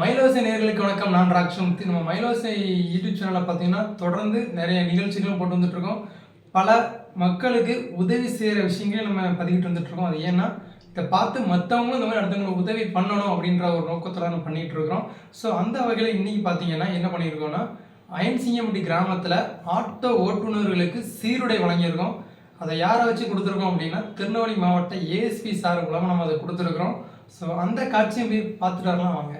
மயிலோசை நேர்களுக்கு வணக்கம். நான் ராக்ஷமூர்த்தி நம்ம மயிலோசை யூடியூப் சேனலில் பார்த்தீங்கன்னா தொடர்ந்து நிறைய நிகழ்ச்சிகளும் போட்டு வந்துட்ருக்கோம் பல மக்களுக்கு உதவி செய்கிற விஷயங்களையும் நம்ம பதிவிட்டு வந்துட்டு இருக்கோம் அது ஏன்னா இதை பார்த்து மற்றவங்களும் இந்த மாதிரி அடுத்தவங்களுக்கு உதவி பண்ணணும் அப்படின்ற ஒரு நோக்கத்தில் நம்ம பண்ணிகிட்டு இருக்கிறோம். ஸோ அந்த வகையில் இன்றைக்கி பார்த்தீங்கன்னா என்ன பண்ணியிருக்கோம்னா அயன்சிங்கம்பட்டி கிராமத்தில் ஆட்டோ ஓட்டுநர்களுக்கு சீருடை வழங்கியிருக்கோம். அதை யாரை வச்சு கொடுத்துருக்கோம் அப்படின்னா திருநெல்வேலி மாவட்ட ஏஎஸ்பி சார் மூலமாக நம்ம அதை கொடுத்துருக்குறோம். ஸோ அந்த காட்சியும் போய் பார்த்துட்டு வரலாம் வாங்க.